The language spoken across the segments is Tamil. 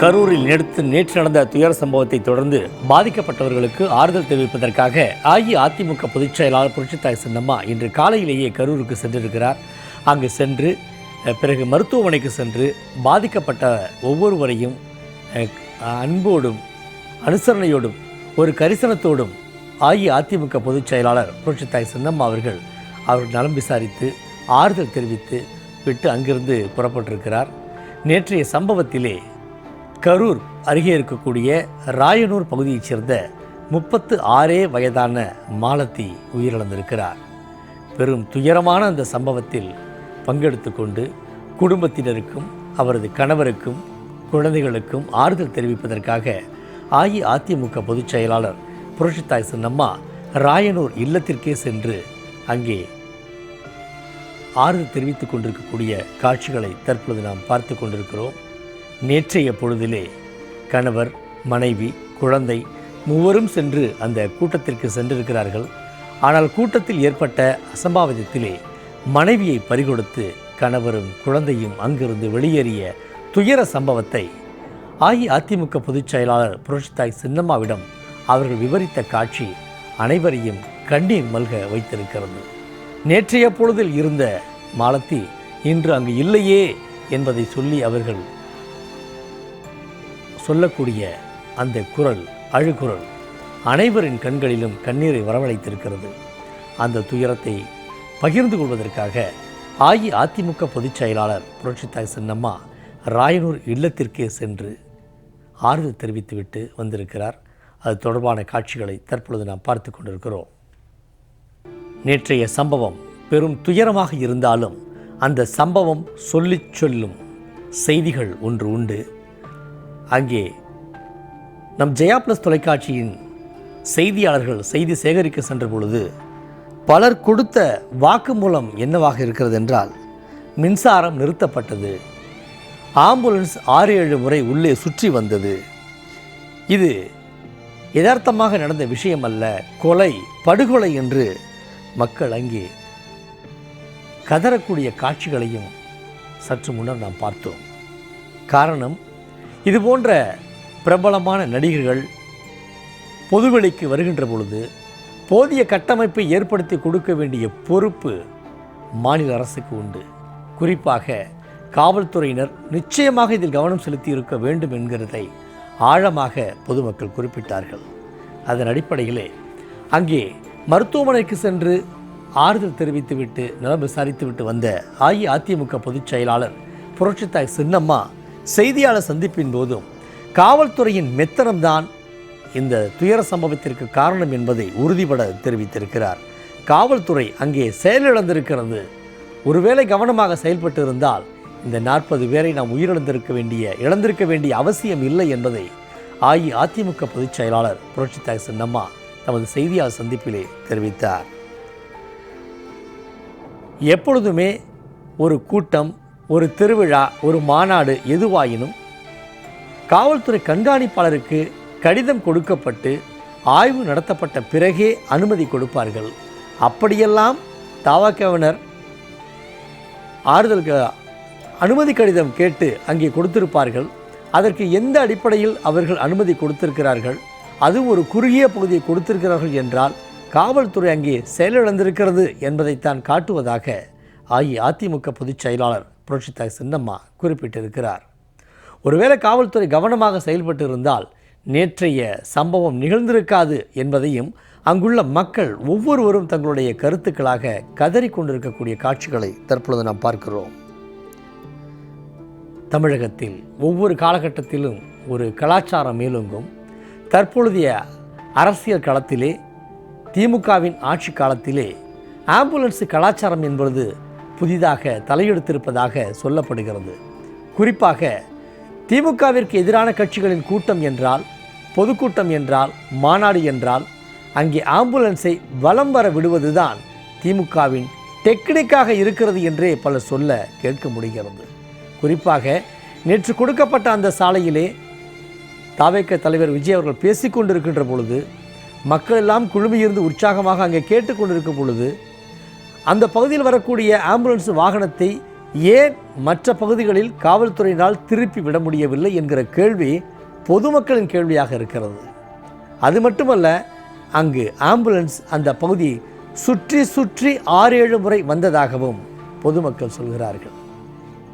கரூரில் நேற்று நேற்று நடந்த துயர சம்பவத்தை தொடர்ந்து பாதிக்கப்பட்டவர்களுக்கு ஆறுதல் தெரிவிப்பதற்காக அஇஅதிமுக பொதுச் செயலாளர் புரட்சித்தாய் சின்னம்மா இன்று காலையிலேயே கரூருக்கு சென்றிருக்கிறார். அங்கு சென்று பிறகு மருத்துவமனைக்கு சென்று பாதிக்கப்பட்ட ஒவ்வொருவரையும் அன்போடும் அனுசரணையோடும் ஒரு கரிசனத்தோடும் அஇஅதிமுக பொதுச் செயலாளர் புரட்சித்தாய் சின்னம்மா அவர்கள் அவர் நலம் விசாரித்து ஆறுதல் தெரிவித்து விட்டு அங்கிருந்து புறப்பட்டிருக்கிறார். நேற்றைய சம்பவத்திலே கரூர் அருகே இருக்கக்கூடிய ராயனூர் பகுதியைச் சேர்ந்த முப்பத்து ஆறே வயதான மாலத்தி உயிரிழந்திருக்கிறார். பெரும் துயரமான அந்த சம்பவத்தில் பங்கெடுத்து கொண்டு குடும்பத்தினருக்கும் அவரது கணவருக்கும் குழந்தைகளுக்கும் ஆறுதல் தெரிவிப்பதற்காக அஇஅதிமுக பொதுச் செயலாளர் புரட்சித்தாய் சின்னம்மா ராயனூர் இல்லத்திற்கே சென்று அங்கே ஆறுதல் தெரிவித்துக் கொண்டிருக்கக்கூடிய காட்சிகளை தற்பொழுது நாம் பார்த்து கொண்டிருக்கிறோம். நேற்றைய பொழுதிலே கணவர் மனைவி குழந்தை மூவரும் சென்று அந்த கூட்டத்திற்கு சென்றிருக்கிறார்கள். ஆனால் கூட்டத்தில் ஏற்பட்ட அசம்பாவிதத்திலே மனைவியை பறிகொடுத்து கணவரும் குழந்தையும் அங்கிருந்து வெளியேறிய துயர சம்பவத்தை அஇஅதிமுக பொதுச் செயலாளர் புரட்சித்தாய் சின்னம்மாவிடம் அவர்கள் விவரித்த காட்சி அனைவரையும் கண்ணீர் மல்க வைத்திருக்கிறது. நேற்றைய பொழுதில் இருந்த மாலத்தி இன்று அங்கு இல்லையே என்பதை சொல்லி அவர்கள் சொல்லக்கூடிய அந்த குரல் அழுகுரல் அனைவரின் கண்களிலும் கண்ணீரை வரவழைத்திருக்கிறது. அந்த துயரத்தை பகிர்ந்து கொள்வதற்காக அஇஅதிமுக பொதுச் செயலாளர் புரட்சித்தாய் சின்னம்மா ராயனூர் இல்லத்திற்கே சென்று ஆறுதல் தெரிவித்துவிட்டு வந்திருக்கிறார். அது தொடர்பான காட்சிகளை தற்பொழுது நாம் பார்த்து கொண்டிருக்கிறோம். நேற்றைய சம்பவம் பெரும் துயரமாக இருந்தாலும் அந்த சம்பவம் சொல்லிச் சொல்லும் செய்திகள் ஒன்று உண்டு. அங்கே நம் ஜெயா பிளஸ் தொலைக்காட்சியின் செய்தியாளர்கள் செய்தி சேகரிக்க சென்ற பொழுது பலர் கொடுத்த வாக்குமூலம் என்னவாக இருக்கிறது என்றால் மின்சாரம் நிறுத்தப்பட்டது. ஆம்புலன்ஸ் ஆறு ஏழு முறை உள்ளே சுற்றி வந்தது. இது யதார்த்தமாக நடந்த விஷயம் அல்ல கொலை படுகொலை என்று மக்கள் அங்கே கதறக்கூடிய காட்சிகளையும் சற்று முன்னர் நாம் பார்த்தோம். காரணம் இது போன்ற பிரபலமான நடிகர்கள் பொதுவெளிக்கு வருகின்ற பொழுது போதிய கட்டமைப்பை ஏற்படுத்தி கொடுக்க வேண்டிய பொறுப்பு மாநில அரசுக்கு உண்டு. குறிப்பாக காவல்துறையினர் நிச்சயமாக இதில் கவனம் செலுத்தி இருக்க வேண்டும் என்கிறதை ஆழமாக பொதுமக்கள் குறிப்பிட்டார்கள். அதன் அடிப்படையிலே அங்கே மருத்துவமனைக்கு சென்று ஆறுதல் தெரிவித்துவிட்டு நலம் விசாரித்துவிட்டு வந்த அஇஅதிமுக பொதுச் செயலாளர் புரட்சித்தாய் சின்னம்மா செய்தியாளர் சந்திப்பின் போதும் காவல்துறையின் மெத்தனம்தான் இந்த துயர சம்பவத்திற்கு காரணம் என்பதை உறுதிபட தெரிவித்திருக்கிறார். காவல்துறை அங்கே செயலிழந்திருக்கிறது. ஒருவேளை கவனமாக செயல்பட்டு இருந்தால் இந்த நாற்பது பேரை நாம் உயிரிழந்திருக்க வேண்டிய இழந்திருக்க வேண்டிய அவசியம் இல்லை என்பதை அஇஅதிமுக பொதுச் செயலாளர் புரட்சி தாகசன் நம்மா தமது செய்தியாளர் சந்திப்பிலே தெரிவித்தார். எப்பொழுதுமே ஒரு கூட்டம் ஒரு திருவிழா ஒரு மாநாடு எதுவாயினும் காவல்துறை கண்காணிப்பாளருக்கு கடிதம் கொடுக்கப்பட்டு ஆய்வு நடத்தப்பட்ட பிறகே அனுமதி கொடுப்பார்கள். அப்படியெல்லாம் தாவாக்கவினர் ஆறுதல் அனுமதி கடிதம் கேட்டு அங்கே கொடுத்திருப்பார்கள். அதற்கு எந்த அடிப்படையில் அவர்கள் அனுமதி கொடுத்திருக்கிறார்கள்? அது ஒரு குறுகிய பகுதியை கொடுத்திருக்கிறார்கள் என்றால் காவல்துறை அங்கே செயலிழந்திருக்கிறது என்பதைத்தான் காட்டுவதாக அஇஅதிமுக பொதுச் செயலாளர் புரட்சித்தாய் சின்னம்மா குறிப்பிட்டிருக்கிறார். ஒருவேளை காவல்துறை கவனமாக செயல்பட்டு இருந்தால் நேற்றைய சம்பவம் நிகழ்ந்திருக்காது என்பதையும் அங்குள்ள மக்கள் ஒவ்வொருவரும் தங்களுடைய கருத்துக்களாக கதறிக்கொண்டிருக்கக்கூடிய காட்சிகளை தற்பொழுது நாம் பார்க்கிறோம். தமிழகத்தில் ஒவ்வொரு காலகட்டத்திலும் ஒரு கலாச்சாரம் மேலோங்கும். தற்பொழுதைய அரசியல் களத்திலே திமுகவின் ஆட்சி காலத்திலே ஆம்புலன்ஸ் கலாச்சாரம் என்பது புதிதாக தலையெடுத்திருப்பதாக சொல்லப்படுகிறது. குறிப்பாக திமுகவிற்கு எதிரான கட்சிகளின் கூட்டம் என்றால் பொதுக்கூட்டம் என்றால் மாநாடு என்றால் அங்கே ஆம்புலன்ஸை வலம் வர விடுவதுதான் திமுகவின் டெக்னிக்காக இருக்கிறது என்றே பலர் சொல்ல கேட்க முடிகிறது. குறிப்பாக நேற்று கொடுக்கப்பட்ட அந்த சாலையிலே தாவேக்க தலைவர் விஜய் அவர்கள் பேசிக்கொண்டிருக்கின்ற பொழுது மக்கள் எல்லாம் குழுமியிருந்து உற்சாகமாக அங்கே கேட்டுக்கொண்டிருக்கும் பொழுது அந்த பகுதியில் வரக்கூடிய ஆம்புலன்ஸ் வாகனத்தை ஏன் மற்ற பகுதிகளில் காவல்துறையினால் திருப்பி விட முடியவில்லை என்கிற கேள்வி பொதுமக்களின் கேள்வியாக இருக்கிறது. அது மட்டுமல்ல அங்கு ஆம்புலன்ஸ் அந்த பகுதி சுற்றி சுற்றி ஆறு ஏழு முறை வந்ததாகவும் பொதுமக்கள் சொல்கிறார்கள்.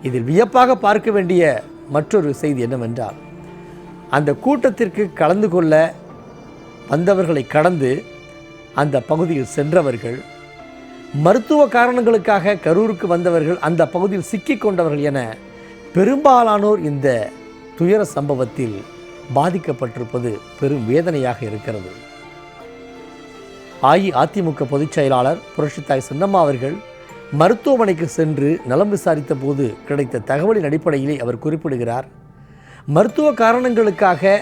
இதில் வியப்பாக பார்க்க வேண்டிய மற்றொரு செய்தி என்னவென்றால் அந்த கூட்டத்திற்கு கலந்து கொள்ள வந்தவர்களை கடந்து அந்த பகுதியில் சென்றவர்கள் மருத்துவ காரணங்களுக்காக கரூருக்கு வந்தவர்கள் அந்த பகுதியில் சிக்கி கொண்டவர்கள் என பெரும்பாலானோர் இந்த துயர சம்பவத்தில் பாதிக்கப்பட்டிருப்பது பெரும் வேதனையாக இருக்கிறது. அஇஅதிமுக பொதுச் செயலாளர் புரட்சித்தாய் சின்னம்மா அவர்கள் மருத்துவமனைக்கு சென்று நலம் விசாரித்த போது கிடைத்த தகவலின் அடிப்படையிலே அவர் குறிப்பிடுகிறார். மருத்துவ காரணங்களுக்காக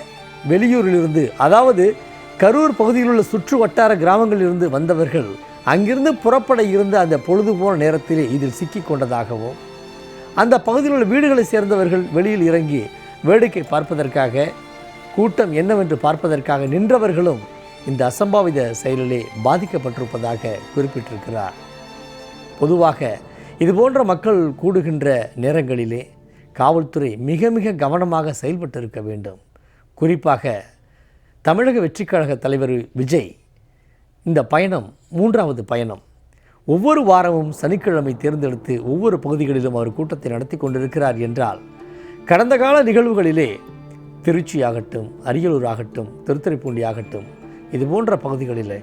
வெளியூரிலிருந்து அதாவது கரூர் பகுதியில் உள்ள சுற்று வட்டார கிராமங்களிலிருந்து வந்தவர்கள் அங்கிருந்து புறப்பட இருந்த அந்த பொழுது போன நேரத்திலே இதில் சிக்கிக் கொண்டதாகவும் அந்த பகுதியில் உள்ள வீடுகளை சேர்ந்தவர்கள் வெளியில் இறங்கி வேடிக்கை பார்ப்பதற்காக கூட்டம் என்னவென்று பார்ப்பதற்காக நின்றவர்களும் இந்த அசம்பாவித செயலிலே பாதிக்கப்பட்டிருப்பதாக குறிப்பிட்டிருக்கிறார். பொதுவாக இதுபோன்ற மக்கள் கூடுகின்ற நேரங்களிலே காவல்துறை மிக மிக கவனமாக செயல்பட்டு இருக்க வேண்டும். குறிப்பாக தமிழக வெற்றிக்கழக தலைவர் விஜய் இந்த பயணம் மூன்றாவது பயணம். ஒவ்வொரு வாரமும் சனிக்கிழமை தேர்ந்தெடுத்து ஒவ்வொரு பகுதிகளிலும் அவர் கூட்டத்தை நடத்தி கொண்டிருக்கிறார் என்றால் கடந்த கால நிகழ்வுகளிலே திருச்சி ஆகட்டும் அரியலூர் ஆகட்டும் திருத்துறைப்பூண்டி ஆகட்டும் இது போன்ற பகுதிகளிலே